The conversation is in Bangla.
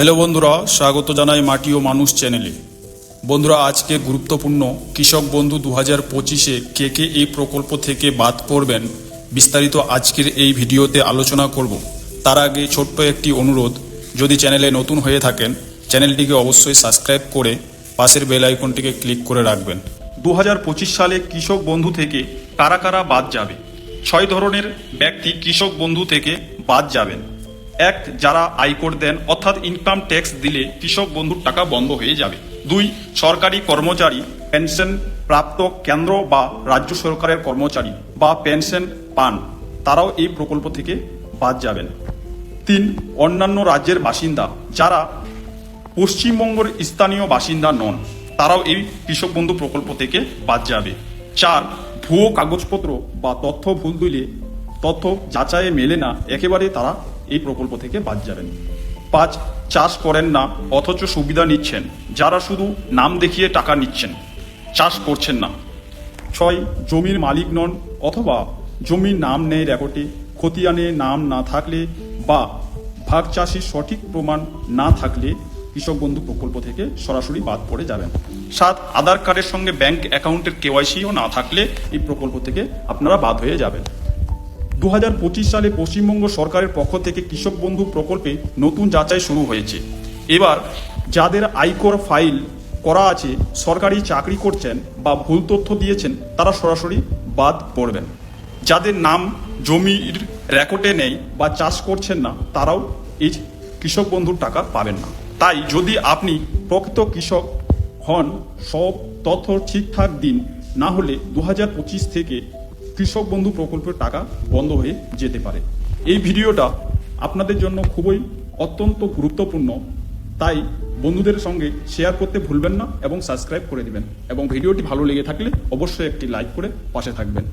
হ্যালো বন্ধুরা, স্বাগত জানাই মাটি ও মানুষ চ্যানেলে বন্ধুরা, আজকে গুরুত্বপূর্ণ কৃষক বন্ধু দু হাজার পঁচিশে কে কে এই প্রকল্প থেকে বাদ পড়বেন বিস্তারিত আজকের এই ভিডিওতে আলোচনা করব। তার আগে ছোট্ট একটি অনুরোধ, যদি চ্যানেলে নতুন হয়ে থাকেন চ্যানেলটিকে অবশ্যই সাবস্ক্রাইব করে পাশের বেল আইকনটিকে ক্লিক করে রাখবেন। দু হাজার পঁচিশ সালে কৃষক বন্ধু থেকে কারা কারা বাদ যাবে? ছয় ধরনের ব্যক্তি কৃষক বন্ধু থেকে বাদ যাবেন। এক, যারা আয়কর দেন, অর্থাৎ ইনকাম ট্যাক্স দিলে কৃষক বন্ধুর টাকা বন্ধ হয়ে যাবে। দুই, সরকারি কর্মচারী পেনশন প্রাপ্ত কেন্দ্র বা রাজ্য সরকারের কর্মচারী বা পেনশন পান, তারাও এই প্রকল্প থেকে বাদ যাবেন। তিন, অন্যান্য রাজ্যের বাসিন্দা, যারা পশ্চিমবঙ্গের স্থানীয় বাসিন্দা নন, তারাও এই কৃষক বন্ধু প্রকল্প থেকে বাদ যাবে। চার, ভুয়ো কাগজপত্র বা তথ্য ভুল দিলে তথ্য যাচাইয়ে মেলে না, একেবারে তারা এই প্রকল্প থেকে বাদ যাবেন। পাঁচ, চাষ করেন না, অথচ সুবিধা নিচ্ছেন। যারা শুধু নাম দেখিয়ে টাকা নিচ্ছেন, চাষ করছেন না। ছয়, জমির মালিক নন, অথবা জমির নাম নেই রেকর্ডে, খতিয়ানে নাম না থাকলে বা ভাগ চাষির সঠিক প্রমাণ না থাকলে কৃষক বন্ধু প্রকল্প থেকে সরাসরি বাদ পড়ে যাবেন। সাত, আধার কার্ডের সঙ্গে ব্যাংক অ্যাকাউন্টের কেওয়াইসিও না থাকলে এই প্রকল্প থেকে আপনারা বাদ হয়ে যাবেন। দু হাজার পঁচিশ সালে পশ্চিমবঙ্গ সরকারের পক্ষ থেকে কৃষক বন্ধু প্রকল্পে নতুন যাচাই শুরু হয়েছে। এবার যাদের আয়কর ফাইল করা আছে, সরকারি চাকরি করছেন বা ভুল তথ্য দিয়েছেন, তারা সরাসরি বাদ পড়বেন। যাদের নাম, জমির রেকর্ডে নেই বা চাষ করছেন না, তারাও এই কৃষক বন্ধুর টাকা পাবেন না। তাই যদি আপনি প্রকৃত কৃষক হন, সব তথ্য ঠিকঠাক দিন, না হলে দু হাজার পঁচিশ থেকে কৃষক বন্ধু প্রকল্পের টাকা বন্ধ হয়ে যেতে পারে। এই ভিডিওটা আপনাদের জন্য খুবই অত্যন্ত গুরুত্বপূর্ণ। তাই বন্ধুদের সঙ্গে শেয়ার করতে ভুলবেন না এবং সাবস্ক্রাইব করে দিবেন। এবং ভিডিওটি ভালো লেগে থাকলে অবশ্যই একটি লাইক করে পাশে থাকবেন।